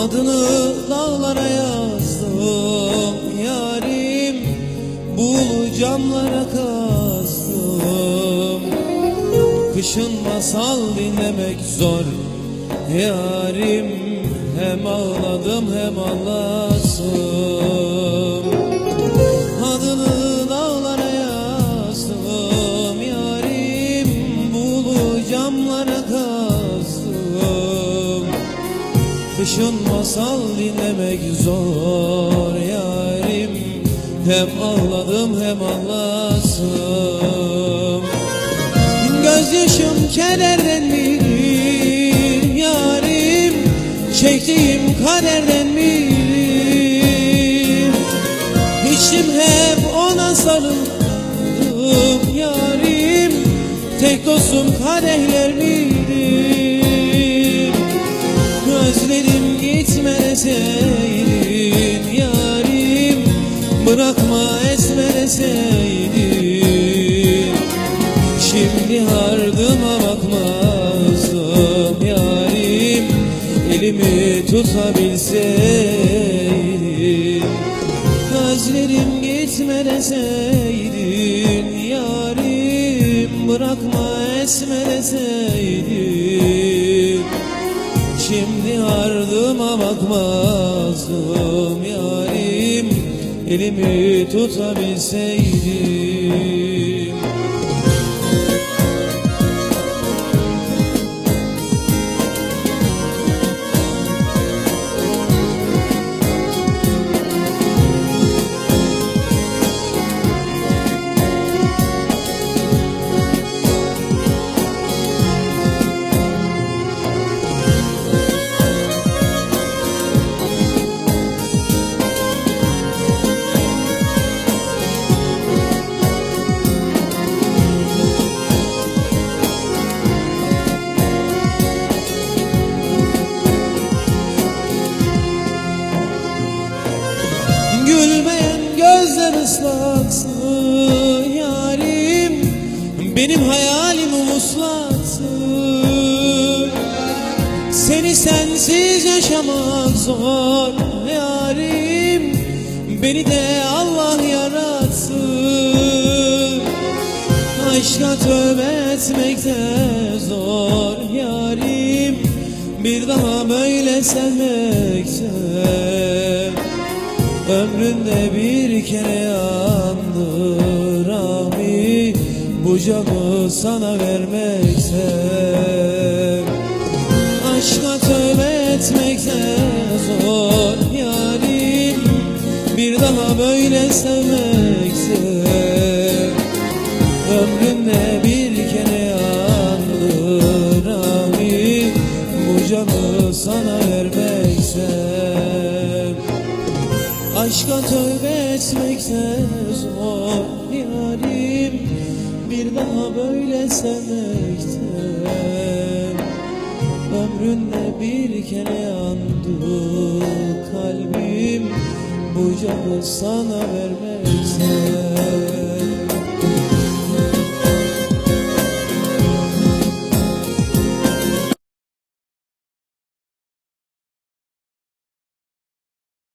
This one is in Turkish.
Adını dağlara yazdım yarim Buğulu camlara kazdım Kışın masal dinlemek zor yarim. Hem ağladım hem ağlasım Kışın masal dinlemek zor yarim. Hem ağladım hem ağlasım Gözyaşım kederden midir yarim? Çektiğim kaderden midir? İçtim hep ona sarıldım yarim. Tek dostum kadehler midir Bırakma esme deseydin Şimdi ardıma bakmazdım yarim. Elimi tutabilseydin. Özledim gitme deseydin yarim. Bırakma esme deseydin Şimdi ardıma bakmazdım yarim Elimi tutabilseydim ıslaktı yarim. Benim hayalim umuslaktı Seni sensiz yaşamak zor yarim. Beni de Allah yarattı Aşka tövbe etmek de zor yarim. Bir daha böyle sevmekte Ömründe bir kere yandı Rami Bu canı sana vermekte Aşka tövbe etmekte zor yarim Bir daha böyle sevmekte Aşka tövbe etmekte zor yarim. Bir daha böyle sevmekte Ömründe bir kere yandı kalbim. Bu canı sana vermekte